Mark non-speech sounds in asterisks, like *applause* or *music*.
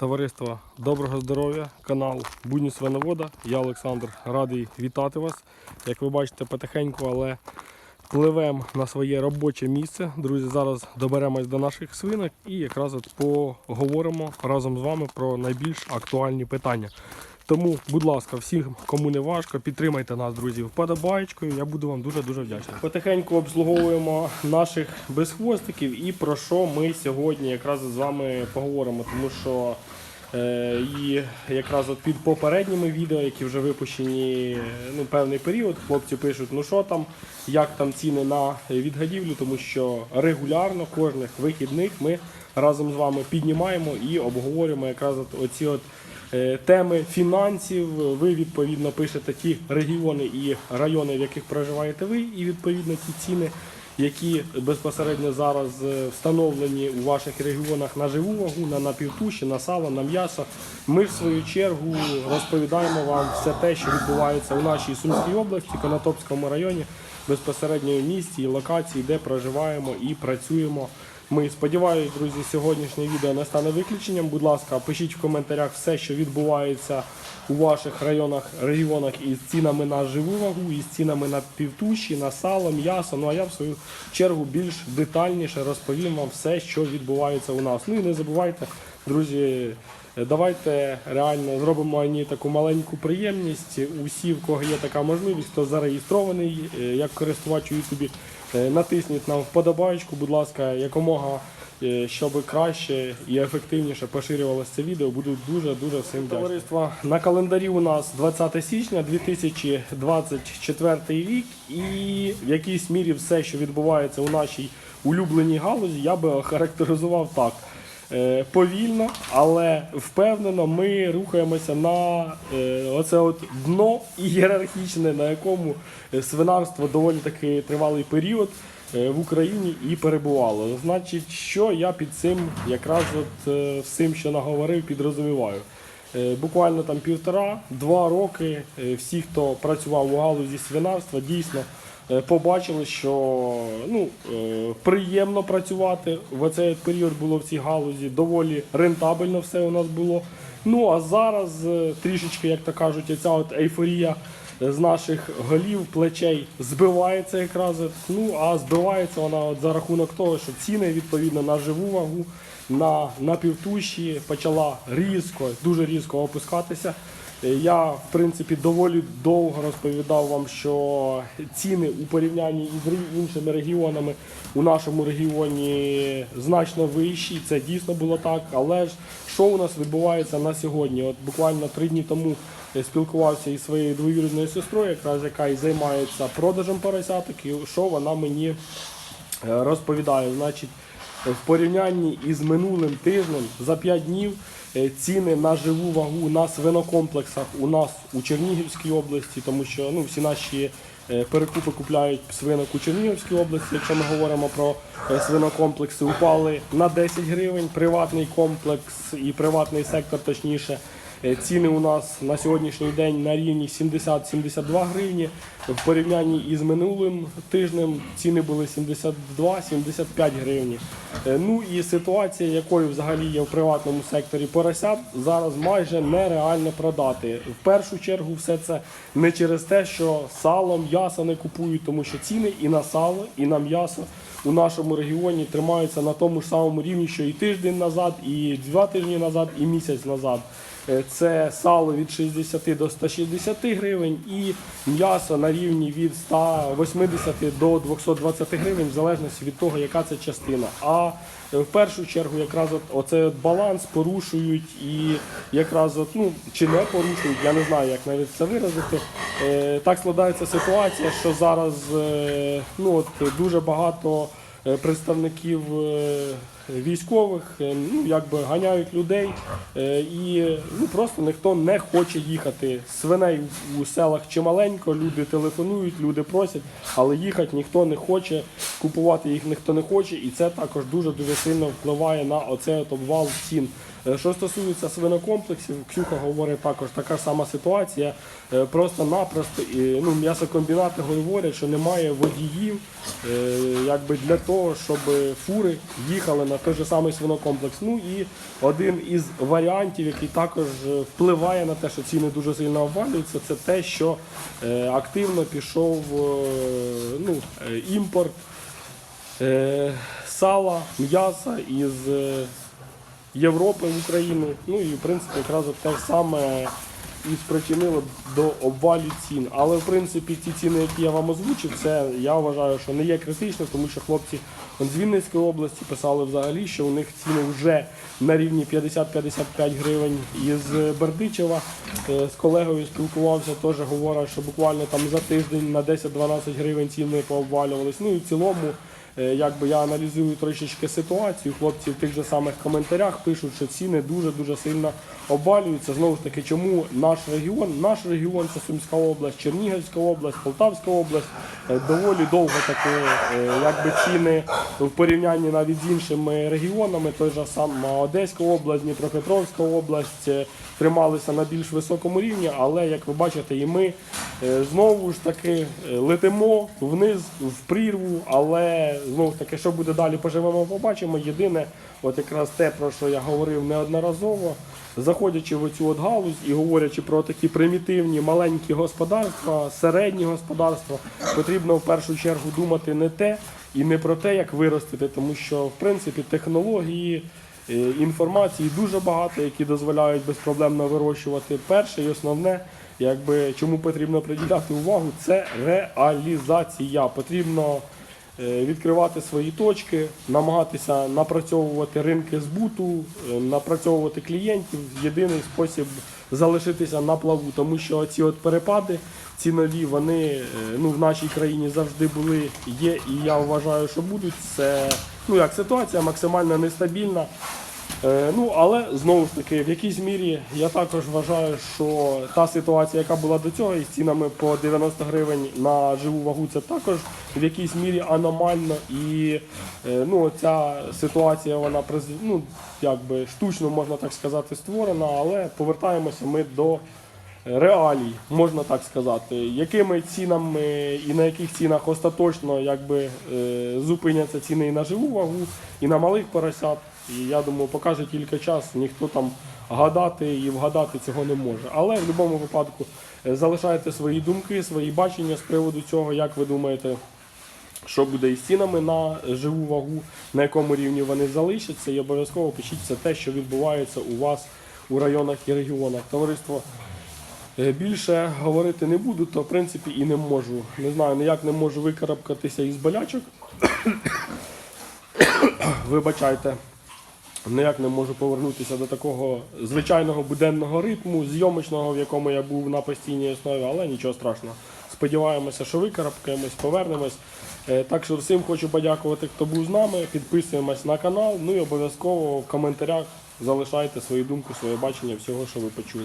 Товариство, доброго здоров'я, канал Будні Свиновода. Я Олександр, радий вітати вас. Як ви бачите, потихеньку, але пливемо на своє робоче місце. Друзі, зараз доберемось до наших свинок і якраз от поговоримо разом з вами про найбільш актуальні питання. Тому, будь ласка, всім, кому не важко, підтримайте нас, друзі, вподобаєчкою. Я буду вам дуже-дуже вдячний. Потихеньку обслуговуємо наших безхвостиків і про що ми сьогодні якраз з вами поговоримо, тому що і якраз от під попередніми відео, які вже випущені ну, певний період, хлопці пишуть, ну що там, як там ціни на відгадівлю, тому що регулярно кожних вихідних ми разом з вами піднімаємо і обговорюємо якраз от оці от е, теми фінансів. Ви відповідно пишете ті регіони і райони, в яких проживаєте ви, і відповідно ті ціни, які безпосередньо зараз е, встановлені у ваших регіонах на живу вагу, на напівтуші, на сало, на м'ясо. Ми в свою чергу розповідаємо вам все те, що відбувається у нашій Сумській області, Конотопському районі, безпосередньо в місті і локації, де проживаємо і працюємо. Ми сподіваюся, друзі, сьогоднішнє відео не стане виключенням. Будь ласка, пишіть в коментарях все, що відбувається у ваших районах, регіонах із цінами на живу вагу, із цінами на півтуші, на сало, м'ясо. Ну а я в свою чергу більш детальніше розповім вам все, що відбувається у нас. Ну і не забувайте, друзі. Давайте реально зробимо мені таку маленьку приємність. Усі, в кого є така можливість, хто зареєстрований е, як користувач у Ютубі, е, натисніть нам вподобайку, будь ласка, якомога, е, щоб краще і ефективніше поширювалося це відео. Буду дуже дуже всім вдячний. Товариство на календарі у нас 20 січня 2024 рік, і в якійсь мірі все, що відбувається у нашій улюбленій галузі, я би охарактеризував так. Е, повільно, але впевнено, ми рухаємося на е, оце от дно ієрархічне, на якому свинарство доволі таки тривалий період е, в Україні і перебувало. Значить, що я під цим якраз от всім, що наговорив, підрозуміваю. Буквально там півтора-два роки всі, хто працював у галузі свинарства, дійсно побачили, що ну, е, приємно працювати. В цей період було в цій галузі доволі рентабельно все у нас було. Ну а зараз е, трішечки, як то кажуть, ця от ейфорія з наших голів, плечей збивається якраз. Ну а збивається вона от за рахунок того, що ціни відповідно на живу вагу, на напівтуші почала різко, дуже різко опускатися. Е, Я, в принципі, доволі довго розповідав вам, що ціни у порівнянні із іншими регіонами у нашому регіоні значно вищі. Це дійсно було так. Але ж що у нас відбувається на сьогодні? От буквально три дні тому я спілкувався із своєю двоюрідною сестрою, якраз яка і займається продажем поросяток, і що вона мені е, розповідає. Значить, в порівнянні із минулим тижнем за 5 днів е, ціни на живу вагу на свинокомплексах у нас у Чернігівській області, тому що ну, всі наші е, перекупи купляють свинок у Чернігівській області, якщо ми говоримо про е, свинокомплекси, упали на 10 гривень, приватний комплекс і приватний сектор точніше. Е, Ціни у нас на сьогоднішній день на рівні 70-72 гривні. В порівнянні із минулим тижнем ціни були 72-75 гривні. Е, Ну і ситуація, якою взагалі є в приватному секторі поросят, зараз майже нереально продати. В першу чергу все це не через те, що сало, м'ясо не купують, тому що ціни і на сало, і на м'ясо у нашому регіоні тримаються на тому ж самому рівні, що і тиждень назад, і два тижні назад, і місяць назад. Е, Це сало від 60 до 160 гривень і м'ясо на рівні від 180 до 220 гривень, в залежності від того, яка це частина. А е, в першу чергу якраз от, оцей от баланс порушують і якраз от, ну, чи не порушують, я не знаю, як навіть це виразити. Е, Так складається ситуація, що зараз ну, от, дуже багато представників е, військових е, ну, якби ганяють людей е, і ну, просто ніхто не хоче їхати. Свиней у селах чималенько, люди телефонують, люди просять, але їхати ніхто не хоче, купувати їх ніхто не хоче, і це також дуже-дуже сильно впливає на оцей обвал цін. Е, Що стосується свинокомплексів, Ксюха говорить також така сама ситуація. Е, Просто-напросто ну, м'ясокомбінати говорять, що немає водіїв е, якби для того, щоб фури їхали на той же самий свинокомплекс. Ну і один із варіантів, який також впливає на те, що ціни дуже сильно обвалюються, це те, що активно пішов ну, імпорт сала, м'яса із Європи в Україну. Ну і в принципі якраз те саме і спричинило до обвалів цін. Але в принципі ті ціни, які я вам озвучив, це я вважаю, що не є критично, тому що хлопці з Вінницької області писали взагалі, що у них ціни вже на рівні 50-55 гривень. Із Бердичева е, з колегою спілкувався, теж говорить, що буквально там за тиждень на 10-12 гривень ціни пообвалювались. Ну і в цілому. Е, Якби я аналізую трошечки ситуацію, хлопці в тих же самих коментарях пишуть, що ціни дуже-дуже сильно обвалюються. Знову ж таки, чому наш регіон, наш регіон це Сумська область, Чернігівська область, Полтавська область, е, доволі довго таки е, якби ціни в порівнянні навіть з іншими регіонами, той же сам Одеська область, Дніпропетровська область трималися на більш високому рівні, але як ви бачите, і ми знову ж таки летимо вниз в прірву, але знову ж таки, що буде далі, поживемо, побачимо. Єдине, от якраз те, про що я говорив неодноразово, заходячи в оцю от галузь і говорячи про такі примітивні маленькі господарства, середні господарства, потрібно в першу чергу думати не те і не про те, як виростити, тому що в принципі технології. е, Інформації дуже багато, які дозволяють безпроблемно вирощувати. Перше і основне, якби чому потрібно приділяти увагу, це реалізація. Потрібно відкривати свої точки, намагатися напрацьовувати ринки збуту, е, напрацьовувати клієнтів. Єдиний спосіб залишитися на плаву, тому що ці от перепади цінові, вони е, ну, в нашій країні завжди були, є, і я вважаю, що будуть. Це ну як ситуація максимально нестабільна. Е, Ну, але знову ж таки, в якійсь мірі я також вважаю, що та ситуація, яка була до цього, із цінами по 90 гривень на живу вагу, це також в якійсь мірі аномально. І е, ну, ця ситуація, вона ну, якби штучно можна так сказати, створена, але повертаємося ми до реалій, можна так сказати, якими цінами і на яких цінах остаточно якби, е, зупиняться ціни і на живу вагу, і на малих поросят. І я думаю, покаже тільки час, ніхто там гадати і вгадати цього не може. Але в будь-якому випадку е, залишайте свої думки, свої бачення з приводу цього, як ви думаєте. Що буде із цінами на живу вагу, на якому рівні вони залишаться, і обов'язково пишіть це те, що відбувається у вас у районах і регіонах. Товариство Е, Більше говорити не буду, то в принципі і не можу. Не знаю, ніяк не можу викарабкатися із болячок. *coughs* Вибачайте. Ніяк не можу повернутися до такого звичайного буденного ритму, зйомочного, в якому я був на постійній основі, але нічого страшного. Сподіваємося, що викарабкаємось, повернемось. Е, Так що всім хочу подякувати, хто був з нами. Підписуємось на канал. Ну і обов'язково в коментарях залишайте свої думки, своє бачення всього, що ви почули.